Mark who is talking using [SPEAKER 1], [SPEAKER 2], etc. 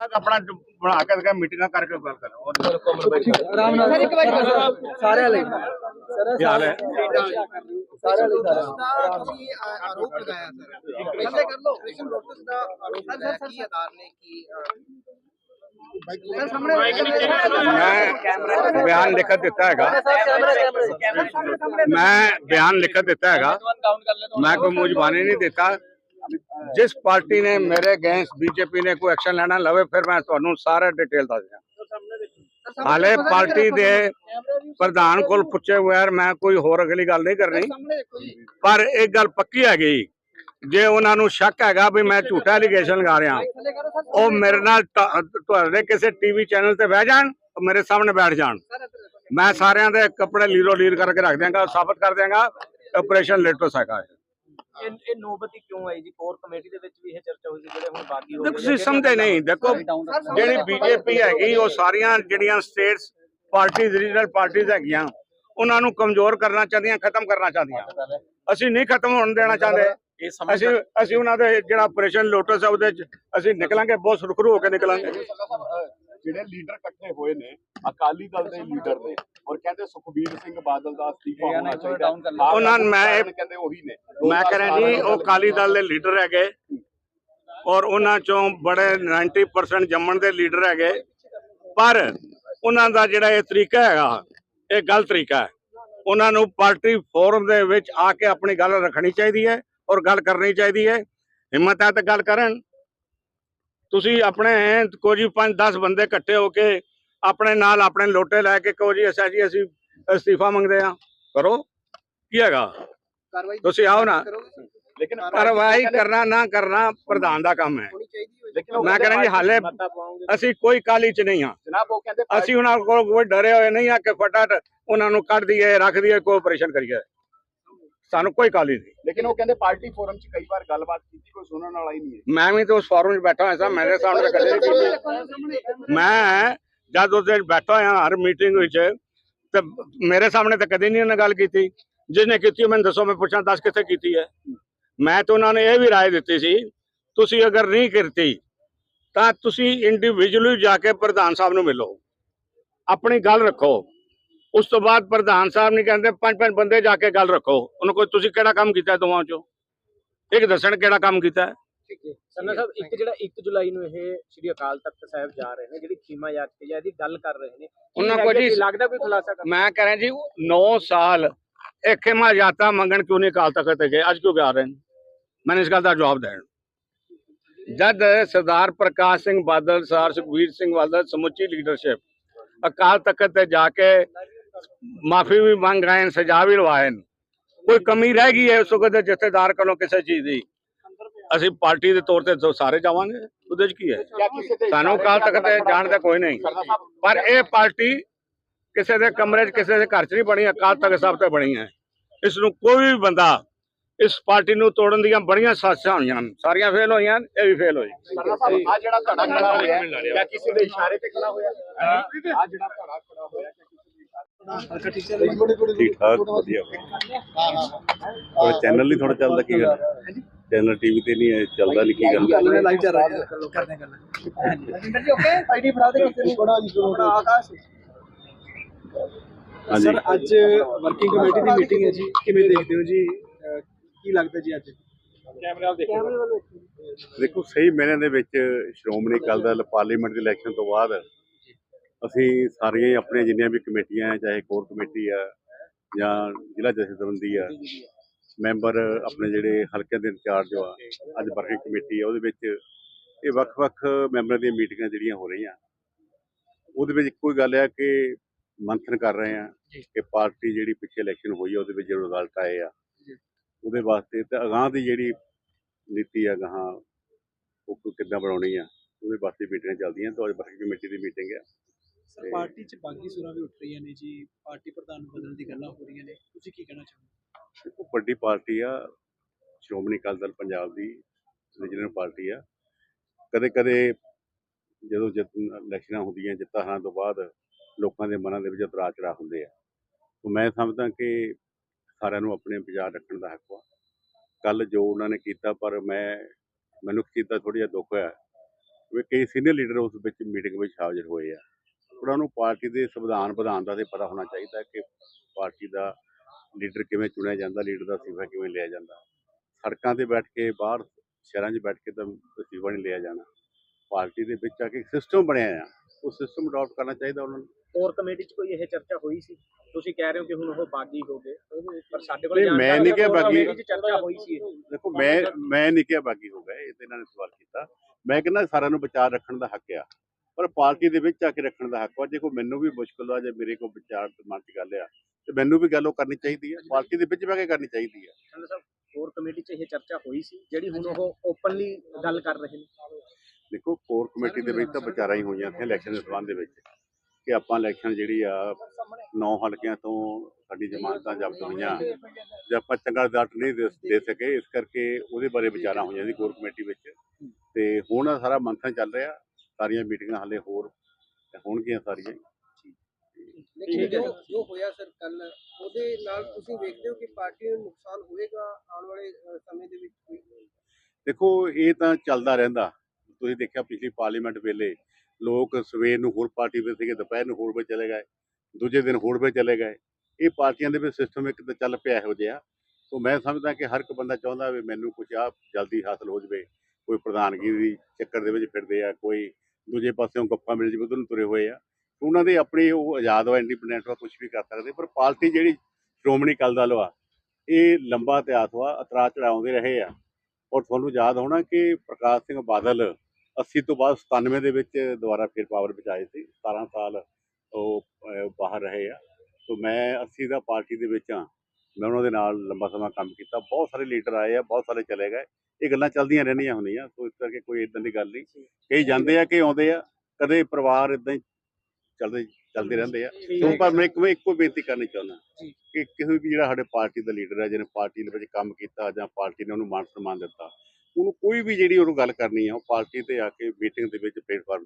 [SPEAKER 1] ਆਪਣਾ ਜ- ਬਣਾ ਕੇ ਤੇ ਮੀਟਿੰਗਾਂ ਕਰਕੇ ਗੱਲ ਕਰੋ
[SPEAKER 2] ਆਰਾਮ ਨਾਲ ਸਰ ਇੱਕ ਵਾਰ ਸਾਰਿਆਂ ਲਈ
[SPEAKER 1] ਕੀ ਹਾਲ ਹੈ
[SPEAKER 2] ਸਾਰਿਆਂ ਲਈ ਸਾਰਿਆਂ
[SPEAKER 3] ਦਾ ਤੁਸੀਂ ਅ, ਆਰੋਪ ਲਗਾਇਆ ਸਰ ਥੱਲੇ ਕਰ ਲਓ ਕ੍ਰਿਸ਼ਨ ਰੋਟਸ ਦਾ ਆਰੋਪ ਲਗਾਇਆ ਕੀ ਆਧਾਰ ਨੇ ਕੀ ਸਰ ਸਾਹਮਣੇ
[SPEAKER 1] ਮੈਂ ਬਿਆਨ ਲਿਖ ਦਿੱਤਾ ਹੈਗਾ ਮੈਂ ਬਿਆਨ ਲਿਖ ਦਿੱਤਾ ਹੈਗਾ ਮੈਂ ਕੋਈ ਮੁਜਬਾਨੀ ਨਹੀਂ ਦਿੱਤਾ ਜਿਸ ਪਾਰਟੀ ਨੇ ਮੇਰੇ ਅਗੇਂਸਟ ਬੀਜੇਪੀ ਨੇ ਕੋਈ ਐਕਸ਼ਨ ਲੈਣਾ ਲਵੇ, ਫਿਰ ਮੈਂ ਤੁਹਾਨੂੰ ਸਾਰਾ ਡਿਟੇਲ ਦੱਸ ਦਿਆਂ। ਹਾਲੇ ਪਾਰਟੀ ਦੇ ਪ੍ਰਧਾਨ ਕੋਲ ਪੁੱਛੇ ਬਗੈਰ ਮੈਂ ਕੋਈ ਹੋਰ ਅਗਲੀ ਗੱਲ ਨਹੀਂ ਕਰਨੀ। ਪਰ ਇੱਕ ਗੱਲ ਪੱਕੀ ਹੈਗੀ। ਜੇ ਉਹਨਾਂ ਨੂੰ ਸ਼ੱਕ ਹੈਗਾ ਵੀ ਮੈਂ ਝੂਠਾ ਐਲੀਗੇਸ਼ਨ ਲਗਾ ਰਿਹਾ, ਉਹ ਮੇਰੇ ਨਾਲ ਤੁਹਾਡੇ ਕਿਸੇ ਟੀਵੀ ਚੈਨਲ ਤੇ ਬਹਿ ਜਾਣ ਮੇਰੇ ਸਾਹਮਣੇ ਬੈਠ ਜਾਣ। ਮੈਂ ਸਾਰਿਆਂ ਦੇ ਕੱਪੜੇ ਲੀਰੋ ਲੀਰ ਕਰਕੇ ਰੱਖ ਦਿਆਂਗਾ, ਸਾਬਤ ਕਰ ਦਿਆਂਗਾ ਆਪਰੇਸ਼ਨ ਲੇਟੋਸ ਹੈਗਾ
[SPEAKER 4] ਇਹ ਇਹ ਨੋਬਤੀ ਕਿਉਂ ਆਈ ਜੀ? ਕੋਰ ਕਮੇਟੀ ਦੇ ਵਿੱਚ ਵੀ ਇਹ ਚਰਚਾ ਹੋਈ ਸੀ ਜਿਹੜੇ ਹੁਣ ਬਾਗੀ ਹੋ
[SPEAKER 1] ਦੇਖੋ
[SPEAKER 4] ਗਏ
[SPEAKER 1] ਤੁਸੀਂ ਸਮਝਦੇ ਨਹੀਂ ਦੇਖੋ ਜਿਹੜੀ ਬੀਜੇਪੀ ਹੈਗੀ ਉਹ ਸਾਰੀਆਂ ਜਿਹੜੀਆਂ ਸਟੇਟਸ ਪਾਰਟੀਆਂ ਰੀਜਨਲ ਪਾਰਟੀਆਂ ਹੈਗੀਆਂ ਉਹਨਾਂ ਨੂੰ ਕਮਜ਼ੋਰ ਕਰਨਾ ਚਾਹੁੰਦੀਆਂ ਖਤਮ ਕਰਨਾ ਚਾਹੁੰਦੀਆਂ। ਅਸੀਂ ਨਹੀਂ ਖਤਮ ਹੋਣ ਦੇਣਾ ਚਾਹੁੰਦੇ। ਅਸੀਂ ਅਸੀਂ ਉਹਨਾਂ ਦੇ ਜਿਹੜਾ ਆਪਰੇਸ਼ਨ ਲੋਟਸ ਹੈ ਉਹਦੇ ਚ ਅਸੀਂ ਨਿਕਲਾਂਗੇ ਬਹੁਤ ਸੁਰਖਰੂ ਹੋ ਕੇ ਨਿਕਲਾਂਗੇ।
[SPEAKER 5] ਜਿਹੜੇ ਲੀਡਰ ਇਕੱਠੇ ਹੋਏ ਨੇ ਅਕਾਲੀ ਦਲ ਦੇ ਲੀਡਰ ਨੇ ਔਰ ਕਹਿੰਦੇ ਸੁਖਬੀਰ ਸਿੰਘ ਬਾਦਲ ਦਾ ਅਸਤੀਫਾ ਹੋਣਾ ਚਾਹੀਦਾ।
[SPEAKER 1] ਉਹਨਾਂ ਨੂੰ ਮੈਂ
[SPEAKER 5] ਕਹਿੰਦੇ ਉਹੀ ਨੇ।
[SPEAKER 1] ਮੈਂ ਕਹ ਰਿਹਾ ਜੀ ਉਹ ਕਾਲੀ ਦਲ ਦੇ ਲੀਡਰ ਹੈਗੇ ਔਰ ਉਹਨਾਂ ਚੋਂ ਬੜੇ 90% ਜੰਮਣ ਦੇ ਲੀਡਰ ਹੈਗੇ। ਪਰ ਉਹਨਾਂ ਦਾ ਜਿਹੜਾ ਇਹ ਤਰੀਕਾ ਹੈਗਾ ਇਹ ਗਲਤ ਤਰੀਕਾ ਹੈ। ਉਹਨਾਂ ਨੂੰ ਪਾਰਟੀ ਫੋਰਮ ਦੇ ਵਿੱਚ ਆ ਕੇ ਆਪਣੀ ਗੱਲ ਰੱਖਣੀ ਚਾਹੀਦੀ ਹੈ ਔਰ ਗੱਲ ਕਰਨੀ ਚਾਹੀਦੀ ਹੈ। ਹਿੰਮਤ ਹੈ ਤਾਂ ਗੱਲ ਕਰਨ। ਤੁਸੀਂ ਆਪਣੇ ਕੋਈ 5-10 ਬੰਦੇ ਇਕੱਠੇ ਹੋ ਕੇ ਆਪਣੇ ਨਾਲ ਆਪਣੇ ਲੋਟੇ ਲੈ ਕੇ ਕਹੋ ਜੀ ਅੱਛਾ ਜੀ ਅਸੀਂ ਅਸਤੀਫਾ ਮੰਗਦੇ ਆ ਕਰੋ। ਕੀ ਹੈਗਾ?
[SPEAKER 3] ਕਾਰਵਾਈ
[SPEAKER 1] ਤੁਸੀਂ ਆਓ ਨਾ।
[SPEAKER 5] ਲੇਕਿਨ
[SPEAKER 1] ਕਾਰਵਾਈ ਕਰਨਾ ਨਾ ਕਰਨਾ ਪ੍ਰਧਾਨ ਦਾ ਕੰਮ ਹੈ। ਮੈਂ
[SPEAKER 5] ਕਹਿੰਦੇ
[SPEAKER 1] ਜੀ ਹਾਲੇ ਅਸੀਂ ਕੋਈ ਕਾਲੀ ਚ ਨਹੀਂ ਹਾਂ।
[SPEAKER 5] ਜਨਾਬ ਉਹ ਕਹਿੰਦੇ
[SPEAKER 1] ਅਸੀਂ ਉਹਨਾਂ ਕੋਲ ਕੋਈ ਡਰੇ ਹੋਏ ਨਹੀਂ ਆ ਕਿ ਫਟਾਫਟ ਉਹਨਾਂ ਨੂੰ ਕੱਢ ਦਈਏ ਰੱਖ ਦਈਏ ਕੋਈ ਆਪਰੇਸ਼ਨ ਕਰੀਏ। ਸਾਨੂੰ ਕੋਈ ਕਾਲੀ ਨਹੀਂ
[SPEAKER 5] ਲੇਕਿਨ ਉਹ ਕਹਿੰਦੇ ਪਾਰਟੀ ਫੋਰਮ 'ਚ ਕਈ ਵਾਰ ਗੱਲਬਾਤ ਕੀਤੀ ਕੋਈ ਸੁਣਨ ਵਾਲਾ ਹੀ ਨਹੀਂ ਹੈ
[SPEAKER 1] ਮੈਂ ਵੀ ਤਾਂ ਉਸ ਫੋਰਮ 'ਚ ਬੈਠਾ ਹੋਇਆ ਸਾਂ ਮੇਰੇ ਸਾਹਮਣੇ ਤਾਂ ਕਦੇ ਨਹੀਂ ਕੀਤੀ ਮੈਂ ਜਦ ਉਹਦੇ ਬੈਠਾ ਹੋਇਆ ਹਰ ਮੀਟਿੰਗ ਵਿੱਚ ਤੇ ਮੇਰੇ ਸਾਹਮਣੇ ਤਾਂ ਕਦੇ ਨਹੀਂ ਉਹਨੇ ਗੱਲ ਕੀਤੀ ਜਿਹਨੇ ਕੀਤੀ ਉਹ ਮੈਨੂੰ ਦੱਸੋ ਮੈਂ ਪੁੱਛਾਂ ਦੱਸ ਕਿੱਥੇ ਕੀਤੀ ਹੈ ਮੈਂ ਤਾਂ ਉਹਨਾਂ ਨੇ ਇਹ ਵੀ رائے ਦਿੱਤੀ ਸੀ ਤੁਸੀਂ ਅਗਰ ਨਹੀਂ ਕੀਤੀ ਤਾਂ ਤੁਸੀਂ ਇੰਡੀਵਿਜੂਅਲੀ ਜਾ ਕੇ ਪ੍ਰਧਾਨ ਸਾਹਿਬ ਨੂੰ ਮਿਲੋ ਆਪਣੀ ਗੱਲ ਰੱਖੋ ਉਸ ਤੋਂ ਬਾਅਦ ਪ੍ਰਧਾਨ ਸਾਹਿਬ ਨੇ ਕਹਿੰਦੇ ਪੰਜ ਪੰਜ ਬੰਦੇ ਜਾ ਕੇ ਗੱਲ ਰੱਖੋ। ਉਹਨੂੰ ਕੋਈ ਤੁਸੀਂ ਕਿਹੜਾ ਕੰਮ ਕੀਤਾ ਦੋਵਾਂ ਚੋਂ? ਇੱਕ ਦੱਸਣ ਕਿਹੜਾ ਕੰਮ ਕੀਤਾ? ਹੈ।
[SPEAKER 4] ਸੰਨਾ ਸਾਹਿਬ ਇੱਕ ਜਿਹੜਾ 1 ਜੁਲਾਈ ਨੂੰ ਇਹ ਸ੍ਰੀ ਅਕਾਲ ਤਖਤ ਸਾਹਿਬ ਜਾ ਰਹੇ ਨੇ ਜਿਹੜੀ ਖੀਮਾ ਯਾਤਰੀ ਜਾਂ ਇਹਦੀ ਗੱਲ ਕਰ ਰਹੇ ਨੇ।
[SPEAKER 1] ਉਹਨਾਂ ਕੋਲ ਜੀ-
[SPEAKER 4] ਲੱਗਦਾ ਕੋਈ ਖੁਲਾਸਾ ਕਰ
[SPEAKER 1] ਮੈਂ ਕਹ ਰਿਹਾ ਜੀ 9 ਸਾਲ ਇਹ ਖਿਮਾ ਜਾਤਾ ਮੰਗਣ ਕਿਉਂ ਨਹੀਂ ਕਾਲ ਤਖਤ ਤੇ ਗਏ ਅੱਜ ਕਿਉਂ ਜਾ ਰਹੇ ਨੇ? ਮੈਨੂੰ ਇਸ ਗੱਲ ਦਾ ਜਵਾਬ ਦੇਣ ਜਦ ਸਰਦਾਰ ਪ੍ਰਕਾਸ਼ ਸਿੰਘ ਬਾਦਲ ਸਰ ਸੁਖਬੀਰ ਸਿੰਘ ਬਾਦਲ ਸਮੁੱਚੀ ਲੀਡਰਸ਼ਿਪ ਅਕਾਲ ਤਖਤ ਤੇ ਜਾ ਕੇ ਮਾਫੀ ਵੀ ਮੰਗ ਆਏ ਨੇ ਸਜ਼ਾ ਵੀ ਲਵਾਏ ਨੇ ਕੋਈ ਕਮੀ ਰਹਿ ਗਈ ਹੈ ਉਸ ਦੇ ਜਥੇਦਾਰ ਕੋਲੋਂ ਕਿਸੇ ਚੀਜ਼ ਦੀ? ਅਸੀਂ ਪਾਰਟੀ ਦੇ ਤੌਰ ਤੇ ਸਾਰੇ ਜਾਵਾਂਗੇ ਉਹਦੇ ਚ ਕੀ ਹੈ? ਸਾਨੂੰ ਅਕਾਲ ਤਖਤ ਤੇ ਜਾਣ ਦਾ ਕੋਈ ਨਹੀਂ। ਪਰ ਇਹ ਪਾਰਟੀ ਕਿਸੇ ਦੇ ਕਮਰੇ 'ਚ ਕਿਸੇ ਦੇ ਘਰ 'ਚ ਨਹੀਂ ਬਣੀ ਅਕਾਲ ਤਖਤ ਸਾਹਿਬ ਤੇ ਬਣੀ ਹੈ। ਇਸ ਨੂੰ ਕੋਈ ਵੀ ਬੰਦਾ ਇਸ ਪਾਰਟੀ ਨੂੰ ਤੋੜਨ ਦੀਆਂ ਬੜੀਆਂ ਸਾਜ਼ਿਸ਼ਾਂ ਹੋਈਆਂ ਹਨ। ਸਾਰੀਆਂ ਫੇਲ ਹੋਈਆਂ ਇਹ ਵੀ ਫੇਲ ਹੋਈ।
[SPEAKER 5] ਆ ਜਿਹੜਾ ਧੜਾ ਖੜਾ ਹੋਇਆ ਕਿਸੇ ਦੇ ਇਸ਼ਾਰੇ ਤੇ ਖੜਾ ਹੋਇਆ ਆ ਜਿਹੜਾ ਧੜਾ ਖੜਾ ਹੋਇਆ
[SPEAKER 6] ਠੀਕ ਠਾਕ ਵਧੀਆ। ਥੋੜਾ ਚੈਨਲ ਨਹੀਂ ਥੋੜਾ ਚੱਲਦਾ ਕੀ ਗੱਲ? ਚੈਨਲ ਟੀਵੀ ਤੇ ਨਹੀਂ ਹੈ, ਚੱਲਦਾ ਨਹੀਂ ਕੀ ਗੱਲ?
[SPEAKER 2] ਲਾਈਵ ਚੱਲ ਰਿਹਾ ਹੈ ਕਰਦੇ ਗੱਲ
[SPEAKER 3] ਰਜਿੰਦਰ ਜੀ ਓਕੇ ਆਈਡੀ ਫੜਾ ਦੇ ਕਿਸੇ ਨੂੰ ਬੜਾ ਜੀ ਆਕਾਸ਼
[SPEAKER 6] ਹਾਂਜੀ।
[SPEAKER 2] ਸਰ ਅੱਜ ਵਰਕਿੰਗ ਕਮੇਟੀ ਦੀ ਮੀਟਿੰਗ ਹੈ ਜੀ। ਕਿਵੇਂ ਦੇਖਦੇ ਹੋ ਜੀ? ਕੀ ਲੱਗਦਾ ਜੀ ਅੱਜ?
[SPEAKER 6] ਦੇਖੋ। ਸਹੀ ਮਹੀਨੇ ਦੇ ਵਿੱਚ ਸ਼੍ਰੋਮਣੀ ਅਕਾਲੀ ਦਲ ਪਾਰਲੀਮੈਂਟ ਦੇ ਇਲੈਕਸ਼ਨ ਤੋਂ ਬਾਅਦ ਅਸੀਂ ਸਾਰੀਆਂ ਹੀ ਆਪਣੀਆਂ ਜਿੰਨੀਆਂ ਵੀ ਕਮੇਟੀਆਂ ਚਾਹੇ ਕੋਰ ਕਮੇਟੀ ਆ ਜਾਂ ਜ਼ਿਲ੍ਹਾ ਜਥੇਬੰਦੀ ਆ ਮੈਂਬਰ ਆਪਣੇ ਜਿਹੜੇ ਹਲਕੇ ਦੇ ਇੰਚਾਰਜ ਆ ਅੱਜ ਵਰਕਿੰਗ ਕਮੇਟੀ ਆ ਉਹਦੇ ਵਿੱਚ ਇਹ ਵੱਖ-ਵੱਖ ਮੈਂਬਰਾਂ ਦੀਆਂ ਮੀਟਿੰਗਾਂ ਜਿਹੜੀਆਂ ਹੋ ਰਹੀਆਂ। ਉਹਦੇ ਵਿੱਚ ਇੱਕੋ ਹੀ ਗੱਲ ਹੈ ਕਿ ਮੰਥਨ ਕਰ ਰਹੇ ਆ ਕਿ ਪਾਰਟੀ ਜਿਹੜੀ ਪਿੱਛੇ ਇਲੈਕਸ਼ਨ ਹੋਈ ਆ ਉਹਦੇ ਵਿੱਚ ਜਿਹੜੇ ਰਿਜ਼ਲਟ ਆਏ ਆ ਉਹਦੇ ਵਾਸਤੇ ਤੇ ਅਗਾਂਹ ਦੀ ਜਿਹੜੀ ਨੀਤੀ ਆ ਗਾਹਾਂ ਉਹ ਕਿੱਦਾਂ ਬਣਾਉਣੀ ਆ ਉਹਦੇ ਵਾਸਤੇ ਮੀਟਿੰਗਾਂ ਚੱਲਦੀਆਂ। ਤਾਂ ਅੱਜ ਵਰਕਿੰਗ ਕਮੇਟੀ ਦੀ ਮੀਟਿੰਗ ਆ
[SPEAKER 2] ਪਾਰਟੀ 'ਚ ਬਾਗੀ ਸੁਰਾਂ ਵੀ ਉੱਠ ਰਹੀਆਂ ਨੇ ਜੀ, ਪਾਰਟੀ ਪ੍ਰਧਾਨ ਨੂੰ ਬਦਲਣ ਦੀ ਗੱਲਾਂ ਹੋ ਰਹੀਆਂ ਨੇ, ਤੁਸੀਂ ਕੀ ਕਹਿਣਾ ਚਾਹੋਗੇ?
[SPEAKER 6] ਦੇਖੋ, ਵੱਡੀ ਪਾਰਟੀ ਆ, ਸ਼੍ਰੋਮਣੀ ਅਕਾਲੀ ਦਲ ਪੰਜਾਬ ਦੀ, ਰੀਜਨਲ ਪਾਰਟੀ ਆ। ਕਦੇ ਕਦੇ ਜਦੋਂ ਜਿੱਤ ਇਲੈਕਸ਼ਨਾਂ ਹੁੰਦੀਆਂ, ਜਿੱਤਾਂ ਹਾਰਾਂ ਤੋਂ ਬਾਅਦ ਲੋਕਾਂ ਦੇ ਮਨਾਂ ਦੇ ਵਿੱਚ ਉਤਰਾਅ ਚੜਾਅ ਹੁੰਦੇ ਆ। ਤਾਂ ਮੈਂ ਸਮਝਦਾ ਕਿ ਸਾਰਿਆਂ ਨੂੰ ਆਪਣੇ ਵਿਚਾਰ ਰੱਖਣ ਦਾ ਹੱਕ ਵਾ। ਕੱਲ ਜੋ ਉਹਨਾਂ ਨੇ ਕੀਤਾ, ਪਰ ਮੈਂ, ਮੈਨੂੰ ਕੀਤਾ ਥੋੜਾ ਜਿਹਾ ਦੁੱਖ ਹੋਇਆ। ਵੀ ਕਈ ਸੀਨੀਅਰ ਲੀਡਰ ਉਸ ਵਿੱਚ ਮੀਟਿੰਗ ਵਿੱਚ ਹਾਜ਼ਰ ਹੋਏ ਆ। ਉਹਨਾਂ ਨੂੰ ਪਾਰਟੀ ਦੇ ਸੰਵਿਧਾਨ ਵਿਧਾਨ ਦਾ ਤੇ ਪਤਾ ਹੋਣਾ ਚਾਹੀਦਾ ਕਿ ਪਾਰਟੀ ਦਾ ਲੀਡਰ ਕਿਵੇਂ ਚੁਣਿਆ ਜਾਂਦਾ ਲੀਡਰ ਦਾ ਅਸਤੀਫਾ ਕਿਵੇਂ ਲਿਆ ਜਾਂਦਾ। ਸੜਕਾਂ ਤੇ ਬੈਠ ਕੇ ਬਾਹਰ ਸ਼ਹਿਰਾਂ 'ਚ ਬੈਠ ਕੇ ਤਾਂ ਅਸਤੀਫਾ ਨਹੀਂ ਲਿਆ ਜਾਣਾ। ਪਾਰਟੀ ਦੇ ਵਿੱਚ ਆ ਕੇ ਸਿਸਟਮ ਬਣਿਆ ਆ। ਉਹ ਸਿਸਟਮ ਅਡਾਪਟ ਕਰਨਾ ਚਾਹੀਦਾ ਉਹਨਾਂ ਨੂੰ।
[SPEAKER 4] ਕੋਰ ਕਮੇਟੀ 'ਚ ਕੋਈ ਇਹ ਚਰਚਾ ਹੋਈ ਸੀ? ਤੁਸੀਂ ਕਹਿ ਰਹੇ ਹੋ ਕਿ ਹੁਣ ਉਹ ਬਾਗੀ ਹੋ ਗਏ। ਪਰ ਸਾਡੇ ਕੋਲ
[SPEAKER 6] ਮੈਂ ਨਹੀਂ ਕਿਹਾ ਬਾਗੀ।
[SPEAKER 4] ਚਰਚਾ ਹੋਈ ਸੀ
[SPEAKER 6] ਦੇਖੋ ਮੈਂ ਮੈਂ ਨਹੀਂ ਕਿਹਾ ਬਾਗੀ ਹੋ ਗਏ ਇਹ ਤੇ ਇਹਨਾਂ ਨੇ ਸਵਾਲ ਕੀਤਾ। ਮੈਂ ਕਹਿੰਦਾ ਸਾਰਿਆਂ ਨੂੰ ਵਿਚਾਰ ਰੱਖਣ ਦਾ ਹੱਕ ਆ। ਪਰ ਪਾਰਟੀ ਦੇ ਵਿੱਚ ਆ ਕੇ ਰੱਖਣ ਦਾ ਹੱਕ ਆ ਜੇ ਕੋਈ ਮੈਨੂੰ ਵੀ ਮੁਸ਼ਕਲ ਆ ਜੇ ਮੇਰੇ ਕੋਲ ਵਿਚਾਰ ਤੇ ਮਨ 'ਚ ਗੱਲ ਆ ਤੇ ਮੈਨੂੰ ਵੀ ਗੱਲ ਉਹ ਕਰਨੀ ਚਾਹੀਦੀ ਆ। ਪਾਰਟੀ ਦੇ ਵਿੱਚ ਬਹਿ ਕੇ ਕਰਨੀ ਚਾਹੀਦੀ
[SPEAKER 4] ਚੰਦ ਸਾਹਿਬ ਕੋਰ ਕਮੇਟੀ 'ਚ ਇਹ ਚਰਚਾ ਹੋਈ ਸੀ ਜਿਹੜੀ ਹੁਣ ਉਹ ਓਪਨਲੀ ਗੱਲ ਕਰ ਰਹੇ ਨੇ?
[SPEAKER 6] ਦੇਖੋ ਕੋਰ ਕਮੇਟੀ ਦੇ ਵਿੱਚ ਤਾਂ ਵਿਚਾਰਾਂ ਹੀ ਹੋਈਆਂ ਸੀ ਇਲੈਕਸ਼ਨ ਦੇ ਸੰਬੰਧ ਦੇ ਵਿੱਚ। ਕਿ ਆਪਾਂ ਇਲੈਕਸ਼ਨ ਜਿਹੜੀ ਆ ਨੌ ਹਲਕਿਆਂ ਤੋਂ ਸਾਡੀ ਜ਼ਮਾਨਤਾਂ ਜ਼ਬਤ ਹੋਈਆਂ। ਜੇ ਆਪਾਂ ਚੰਗਾ ਰਿਜ਼ਲਟ ਨਹੀਂ ਦੇ ਸਕੇ ਇਸ ਕਰਕੇ ਉਹਦੇ ਬਾਰੇ ਵਿਚਾਰਾਂ ਹੋਈਆਂ ਸੀ ਕੋਰ ਕਮੇਟੀ ਵਿੱਚ। ਤੇ ਹੁਣ ਸਾਰਾ ਮੰਥਨ ਚੱਲ ਰਿਹਾ। ਸਾਰੀਆਂ ਮੀਟਿੰਗਾਂ ਹਾਲੇ ਹੋਰ ਹੋਣਗੀਆਂ ਸਾਰੀਆਂ
[SPEAKER 3] ਲੇਕਿਨ ਜੋ ਜੋ। ਹੋਇਆ ਸਰ ਕੱਲ ਉਹਦੇ ਨਾਲ ਤੁਸੀਂ ਵੇਖਦੇ ਹੋ ਕਿ ਪਾਰਟੀ ਨੂੰ ਨੁਕਸਾਨ ਹੋਏਗਾ ਆਉਣ ਵਾਲੇ ਅ, ਸਮੇਂ ਦੇ ਵਿੱਚ ਕੋਈ?
[SPEAKER 6] ਦੇਖੋ ਇਹ ਤਾਂ ਚੱਲਦਾ ਰਹਿੰਦਾ। ਤੁਸੀਂ ਦੇਖਿਆ ਪਿਛਲੀ ਪਾਰਲੀਮੈਂਟ ਵੇਲੇ ਲੋਕ ਸਵੇਰ ਨੂੰ ਹੋਰ ਪਾਰਟੀ ਵਿੱਚ ਸੀਗੇ ਦੁਪਹਿਰ ਨੂੰ ਹੋਰ ਵਿੱਚ ਚਲੇ ਗਏ ਦੂਜੇ ਦਿਨ ਹੋਰ ਵਿੱਚ ਚਲੇ ਗਏ। ਇਹ ਪਾਰਟੀਆਂ ਦੇ ਵਿੱਚ ਸਿਸਟਮ ਇੱਕ ਤਾਂ ਚੱਲ ਪਿਆ ਇਹੋ ਜਿਹਾ। ਸੋ ਮੈਂ ਸਮਝਦਾ ਕਿ ਹਰ ਇੱਕ ਬੰਦਾ ਚਾਹੁੰਦਾ ਵੀ ਮੈਨੂੰ ਕੁਝ ਆ ਜਲਦੀ ਹਾਸਲ ਹੋ ਜਵੇ ਕੋਈ ਪ੍ਰਧਾਨਗੀ ਦੀ ਚੱਕਰ ਦੇ ਵਿੱਚ ਫਿਰਦੇ ਆ ਕੋਈ ਦੂਜੇ ਪਾਸਿਓਂ ਗੱਪਾਂ ਮਿਲ ਜਵੇ ਉਧਰ ਨੂੰ ਤੁਰੇ ਹੋਏ ਆ। ਉਹਨਾਂ ਦੇ ਆਪਣੇ ਉਹ ਆਜ਼ਾਦ ਵਾ ਇੰਡੀਪੈਂਡੈਂਟ ਵਾ ਕੁਝ ਵੀ ਕਰ ਸਕਦੇ, ਪਰ ਪਾਰਟੀ ਜਿਹੜੀ ਸ਼੍ਰੋਮਣੀ ਅਕਾਲੀ ਦਲ ਵਾ ਇਹ ਲੰਬਾ ਇਤਿਹਾਸ ਵਾ ਉਤਰਾਅ ਚੜਾਉਂਦੇ ਰਹੇ ਆ। ਔਰ ਤੁਹਾਨੂੰ ਯਾਦ ਹੋਣਾ ਕਿ ਪ੍ਰਕਾਸ਼ ਸਿੰਘ ਬਾਦਲ 80 ਤੋਂ ਬਾਅਦ 97 ਦੇ ਵਿੱਚ ਦੁਬਾਰਾ ਫਿਰ ਪਾਵਰ ਵਿੱਚ ਆਏ ਸੀ। 17 ਸਾਲ ਉਹ ਬਾਹਰ ਰਹੇ ਆ। ਸੋ ਮੈਂ 80 ਦਾ ਪਾਰਟੀ ਦੇ ਵਿੱਚ ਆ। ਮੈਂ ਉਹਨਾਂ ਦੇ ਨਾਲ ਲੰਬਾ ਸਮਾਂ ਕੰਮ ਕੀਤਾ ਬਹੁਤ ਸਾਰੇ ਲੀਡਰ ਆਏ ਆ ਬਹੁਤ ਸਾਰੇ ਚਲੇ ਗਏ। ਇਹ ਗੱਲਾਂ ਚੱਲਦੀਆਂ ਰਹਿੰਦੀਆਂ ਹੁੰਦੀਆਂ ਸੋ ਇਸ ਕਰਕੇ ਕੋਈ ਇਦਾਂ ਦੀ ਗੱਲ ਨਹੀਂ। ਕਈ ਜਾਂਦੇ ਆ ਕਿ ਆਉਂਦੇ ਆ ਕਦੇ ਪਰਿਵਾਰ ਇਦਾਂ ਹੀ ਚੱਲਦੇ ਚੱਲਦੇ ਰਹਿੰਦੇ ਆ। ਸੋ ਪਰ ਮੈਂ ਇੱਕ ਮੈਂ ਇੱਕੋ ਬੇਨਤੀ ਕਰਨੀ ਚਾਹੁੰਦਾ ਕਿ ਕਿਸੇ ਵੀ ਜਿਹੜਾ ਸਾਡੇ ਪਾਰਟੀ ਦਾ ਲੀਡਰ ਹੈ ਜਿਹਨੇ ਪਾਰਟੀ ਦੇ ਵਿੱਚ ਕੰਮ ਕੀਤਾ ਜਾਂ ਪਾਰਟੀ ਨੇ ਉਹਨੂੰ ਮਾਨ ਸਨਮਾਨ ਦਿੱਤਾ ਉਹਨੂੰ ਕੋਈ ਵੀ ਜਿਹੜੀ ਉਹਨੂੰ ਗੱਲ ਕਰਨੀ ਆ ਉਹ ਪਾਰਟੀ ਤੇ ਆ ਕੇ ਮੀਟਿੰਗ ਦੇ ਵਿੱਚ ਪਲੇਟਫਾਰਮ